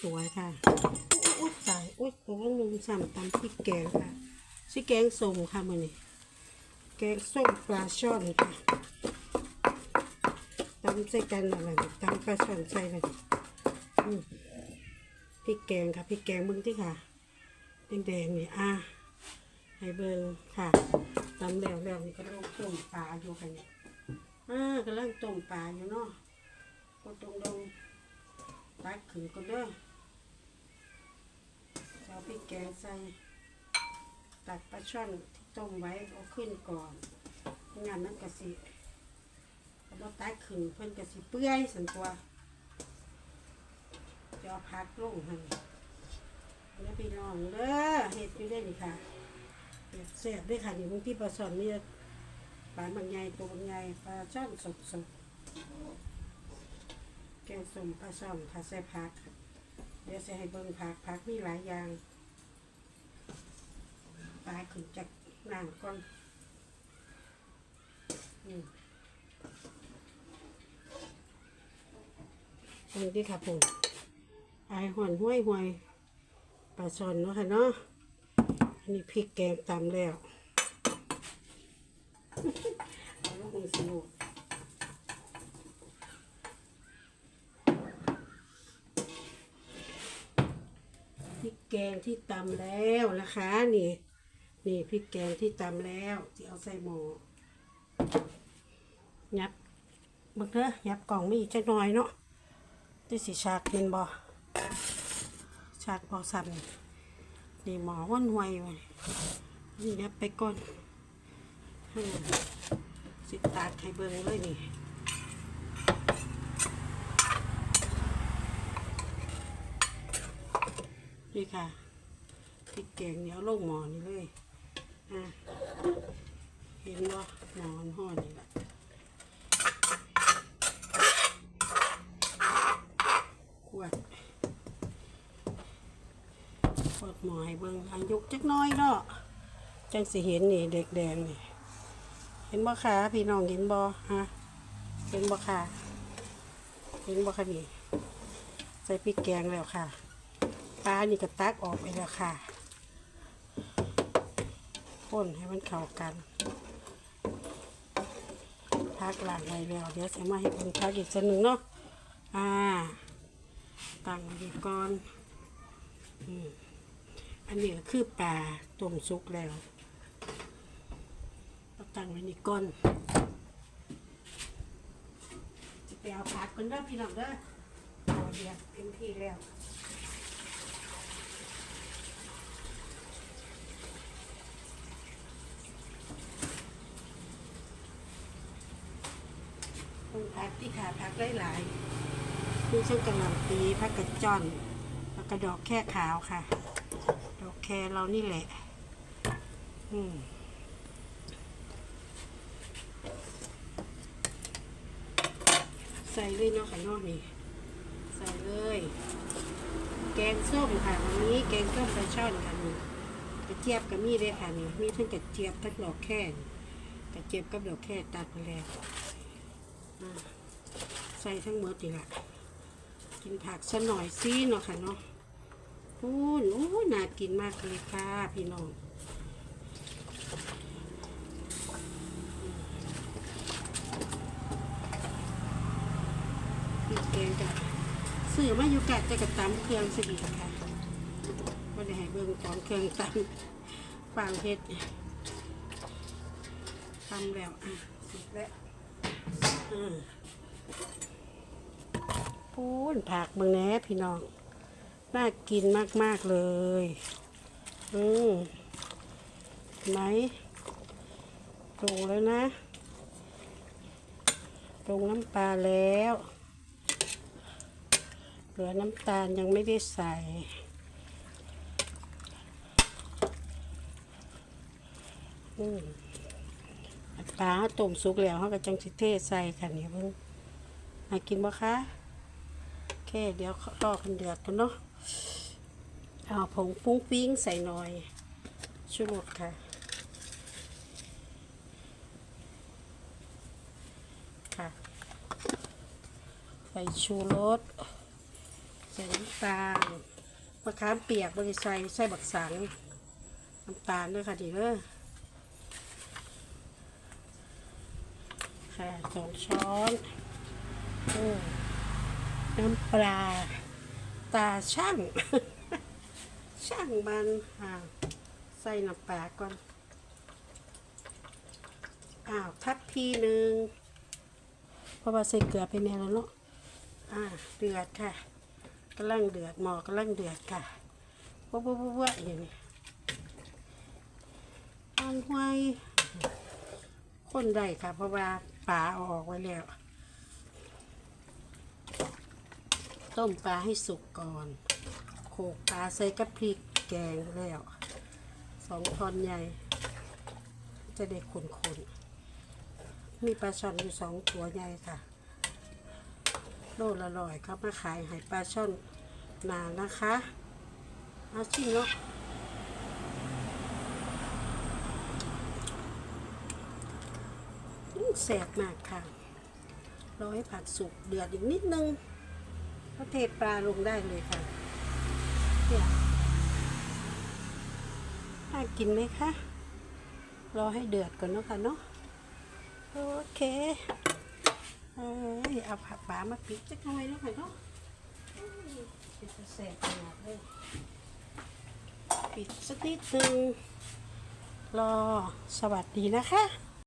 สวยค่ะ อุ้ยตายอุ้ยตัวลุงสั่งตำพริกแกงค่ะชิแกงส้มค่ะมือนี้แกงส้มปลาช่อนค่ะตำใส่กันอะไรตำปลาช่อนใส่เลยพริกแกงค่ะพริกแกงมึงที่ค่ะแดงๆนี่อะให้เบิ่งค่ะตำแล้วแล้วนี่ก็ต้องต้มปลาอยู่กันเนี่ยอ่ากำลังต้มปลาอยู่เนาะก็ตรงลง ตักขึ้นก็เด้อจะเอาพริกแกงใส่ ตักปลาช่อนที่ต้มไว้เอาขึ้นก่อนงานนั้นกะสิเอามาตักขึ้นเพิ่นกะสิเปื่อยสันตัวจะเอาพักลงให้แล้วพี่น้องเด้อเฮ็ดอยู่ได้นี่ค่ะเฮ็ดแซ่บด้วยค่ะนี่บางที่ปลาช่อนนี่ปลาบางใหญ่ตัวบางใหญ่ปลาช่อนสดสดๆ แกงส้มปลาช่อนค่ะใส่ผัก เดี๋ยวจะให้เบิ่งผักผักมีหลายอย่างปลาขึ้นจากน้ำก่อนอืมเบิ่งดิค่ะผมไอายหวนห้วยห้วยปลาช่อนเนาะค่ะเนาะ อันนี้พริกแกงตำแล้ว เอาลูกมือสนุก พริก แกงที่ตำแล้วนะคะ นี่ นี่พริกแกงที่ตำแล้วที่เอาใส่หม้อยับมึงเด้อยับกล่องไม่อีกจะน้อยเนาะที่สิชากเป็นบ่ชากบ่สั่นนี่หมอว่นหวยไว้นี่ยับไปก่อนสิตากให้เบิ่งเลยนี่ นี่ค่ะพริกแกงเนียลงหมอนี่เลยอะเห็นว่าหมอนห่อนี่แหละขวดขวดหมอให้เบิ่งอายุจักน้อยเนาะจังสิเห็นนี่เด็กแดงนี่เห็นบ่คะพี่น้องเห็นบ่ฮะเห็นบ่ค่ะเห็นบ่คะนี่ใส่พริกแกงแล้วค่ะ ปลานี่ก็ตักออกไปแล้วค่ะพ่นให้มันเข้ากันพักหลังไว้แล้วเดี๋ยวจะมาให้เพิ่นพักอีกสักหนึ่งเนาะอ่าตั้งไว้ดีก่อนอันนี้ก็คือปลาต้มซุกแล้วเอาตั้งไว้นี่ก่อนจะไปเอาผักกันเด้อพี่น้องเด้อเอาเดียวเต็มที่แล้ว ต้นพักที่ขาพักหลายๆคือช่างกระหล่ำปีพักกระจอนแล้วก็ดอกแค่ขาวค่ะ ดอกแครเรานี่แหละ อืมใส่เลยเนาะค่ะนอกนี่ใส่เลย แกงส้มค่ะวันนี้แกงส้มปลาช่อนค่ะนี่กระเจี๊ยบกับมีเลยค่ะนี่มีทั้งกระเจี๊ยบทั้งดอกแค่กระเจี๊ยบกับดอกแค่ตัดมาแล้ว ใส่ทั้งหมดนี่แหละกินผักซะหน่อยซิเนาะค่ะเนาะโอ้โอ้น่ากินมากเลยค่ะพี่น้องพริกแกงจ้ะซื้อมาอยู่กะจะกระตำเครื่องสิค่ะก็ได้ให้เบิ่งของเครื่องตำฟางเฮ็ดทำแล้วอะเสร็จแล้ว อืมพูนผักเมืองแหน่พี่น้อง น่ากินมาก ๆ เลย อืมเห็นไหมปรุงแล้วนะปรุงน้ำปลาแล้ว เหลือน้ำตาลยังไม่ได้ใส่อืม ปลาเขาต้มสุกแล้วเขาก็จังสิเทใส่ค่ะนี่เพิ่งมากินบ่คะโอเคเดี๋ยวรอกันเดือดกันเนาะเอาผงปุ้งปิ้งใส่หน่อยชูรสค่ะค่ะใส่ชูรสใส่น้ำตาลมะขามเปียกบริใส่ใส่บักสังน้ำตาลด้วยค่ะดีเด้อ ค่ะสองช้อนอน้ำปลา ตาช่าง ช่างมันอ่าใส่น้ำปลาก่อน อ้าวทับทีหนึ่งเพราะว่าใส่เกลือไปแน่แล้วเนาะอ่าเดือดค่ะกำลังเดือดหมอกำลังเดือดค่ะว้าวว้าวว้าวอย่างนี้อันไว้คนได้ค่ะเพราะว่า ปลาเอาออกไว้แล้ว ต้มปลาให้สุกก่อน โขลกปลาใส่กับพริกแกงแล้วสองทอนใหญ่ จะได้ขุนๆ มีปลาช่อนอยู่สองตัวใหญ่ค่ะ โลละร้อยครับมาขายให้ปลาช่อนนานนะคะ เอาชิมเนาะอื้อ แสบมากค่ะรอให้ผัดสุกเดือดอีกนิดนึงก็เทปลาลงได้เลยค่ะเนี่ยน่ากินไหมคะรอให้เดือดก่อนเนาะค่ะเนาะโอเคเอ้ยเอาผักปลามาปิดจักหน่อยเนาะค่ะเนาะอุ้ยเป็นตะแสบขนาดเลยปิดสักนิดนึงรอสวัสดีนะคะ